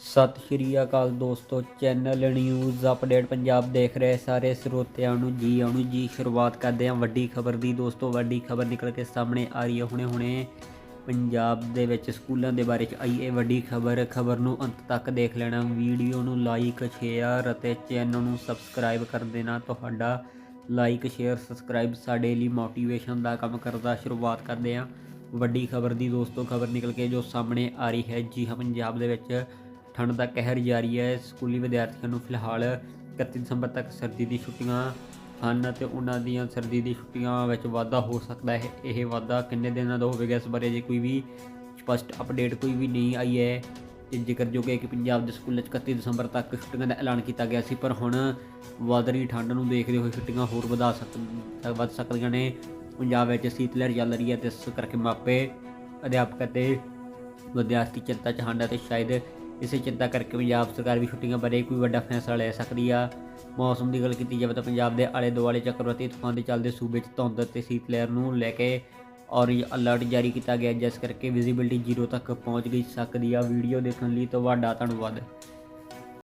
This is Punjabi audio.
ਸਤਿ ਸ਼੍ਰੀ ਅਕਾਲ ਦੋਸਤੋ ਚੈਨਲ ਨਿਊਜ਼ ਅਪਡੇਟ ਪੰਜਾਬ ਦੇਖ ਰਹੇ ਸਾਰੇ ਸਰੋਤਿਆਂ ਨੂੰ ਜੀ ਆਉਣ ਜੀ, ਸ਼ੁਰੂਆਤ ਕਰਦੇ ਹਾਂ ਵੱਡੀ ਖਬਰ ਦੀ। ਦੋਸਤੋ, ਵੱਡੀ ਖਬਰ ਨਿਕਲ ਕੇ ਸਾਹਮਣੇ ਆ ਰਹੀ ਹੈ। ਹੁਣੇ ਹੁਣੇ ਪੰਜਾਬ ਦੇ ਵਿੱਚ ਸਕੂਲਾਂ ਦੇ ਬਾਰੇ ਚ ਆਈ ਇਹ ਵੱਡੀ ਖਬਰ। ਖਬਰ ਨੂੰ ਅੰਤ ਤੱਕ ਦੇਖ ਲੈਣਾ। ਵੀਡੀਓ ਨੂੰ ਲਾਈਕ ਸ਼ੇਅਰ ਅਤੇ ਚੈਨਲ ਨੂੰ ਸਬਸਕ੍ਰਾਈਬ ਕਰ ਦੇਣਾ। ਤੁਹਾਡਾ ਲਾਈਕ ਸ਼ੇਅਰ ਸਬਸਕ੍ਰਾਈਬ ਸਾਡੇ ਲਈ ਮੋਟੀਵੇਸ਼ਨ ਦਾ ਕੰਮ ਕਰਦਾ। ਸ਼ੁਰੂਆਤ ਕਰਦੇ ਹਾਂ ਵੱਡੀ ਖਬਰ ਦੀ। ਦੋਸਤੋ, ਖਬਰ ਨਿਕਲ ਕੇ ਜੋ ਸਾਹਮਣੇ ਆ ਰਹੀ ਹੈ। ਜੀ ਹਾਂ, ਪੰਜਾਬ ਦੇ ਵਿੱਚ ਠੰਡ ਦਾ ਕਹਿਰ ਜਾਰੀ ਹੈ। ਸਕੂਲੀ ਵਿਦਿਆਰਥੀਆਂ ਨੂੰ ਫਿਲਹਾਲ 31 ਦਸੰਬਰ ਤੱਕ ਸਰਦੀ ਦੀ ਛੁੱਟੀਆਂ ਹਨ ਅਤੇ ਉਹਨਾਂ ਦੀਆਂ ਸਰਦੀ ਦੀ ਛੁੱਟੀਆਂ ਵਿੱਚ ਵਾਧਾ ਹੋ ਸਕਦਾ ਹੈ। ਇਹ ਵਾਧਾ ਕਿੰਨੇ ਦਿਨਾਂ ਦਾ ਹੋਵੇਗਾ, ਇਸ ਬਾਰੇ ਜੇ ਕੋਈ ਵੀ ਸਪਸ਼ਟ ਅਪਡੇਟ ਕੋਈ ਵੀ ਨਹੀਂ ਆਈ ਹੈ। ਤੇ ਜ਼ਿਕਰਯੋਗ ਹੈ ਕਿ ਪੰਜਾਬ ਦੇ ਸਕੂਲ 'ਚ 31 ਦਸੰਬਰ ਤੱਕ ਛੁੱਟੀਆਂ ਦਾ ਐਲਾਨ ਕੀਤਾ ਗਿਆ ਸੀ, ਪਰ ਹੁਣ ਵੱਧ ਰਹੀ ਠੰਡ ਨੂੰ ਦੇਖਦੇ ਹੋਏ ਛੁੱਟੀਆਂ ਹੋਰ ਵਧਾ ਸਕ, ਵੱਧ ਸਕਦੀਆਂ ਨੇ। ਪੰਜਾਬ ਵਿੱਚ ਸੀਤ ਲਹਿਰ ਚੱਲ ਰਹੀ ਹੈ, ਤੇ ਇਸ ਕਰਕੇ ਮਾਪੇ, ਅਧਿਆਪਕ ਅਤੇ ਵਿਦਿਆਰਥੀ ਚਿੰਤਾ ਚ ਹਨ ਅਤੇ ਸ਼ਾਇਦ ਇਸੇ ਚਿੰਤਾ ਕਰਕੇ ਪੰਜਾਬ ਸਰਕਾਰ ਵੀ ਛੁੱਟੀਆਂ ਬਾਰੇ ਕੋਈ ਵੱਡਾ ਫੈਸਲਾ ਲੈ ਸਕਦੀ ਆ। ਮੌਸਮ ਦੀ ਗੱਲ ਕੀਤੀ ਜਾਵੇ ਤਾਂ ਪੰਜਾਬ ਦੇ ਆਲੇ ਦੁਆਲੇ ਚੱਕਰਵਾਤੀ ਤੂਫਾਨ ਦੇ ਚੱਲਦੇ ਸੂਬੇ 'ਚ ਧੁੰਦ ਤੇ ਸੀਤ ਲਹਿਰ ਨੂੰ ਲੈ ਕੇ ਔਰੇਂਜ ਅਲਰਟ ਜਾਰੀ ਕੀਤਾ ਗਿਆ, ਜਿਸ ਕਰਕੇ ਵਿਜ਼ਿਬਿਲਟੀ ਜ਼ੀਰੋ ਤੱਕ ਪਹੁੰਚ ਗਈ ਸਕਦੀ ਆ। ਵੀਡੀਓ ਦੇਖਣ ਲਈ ਤੁਹਾਡਾ ਧੰਨਵਾਦ।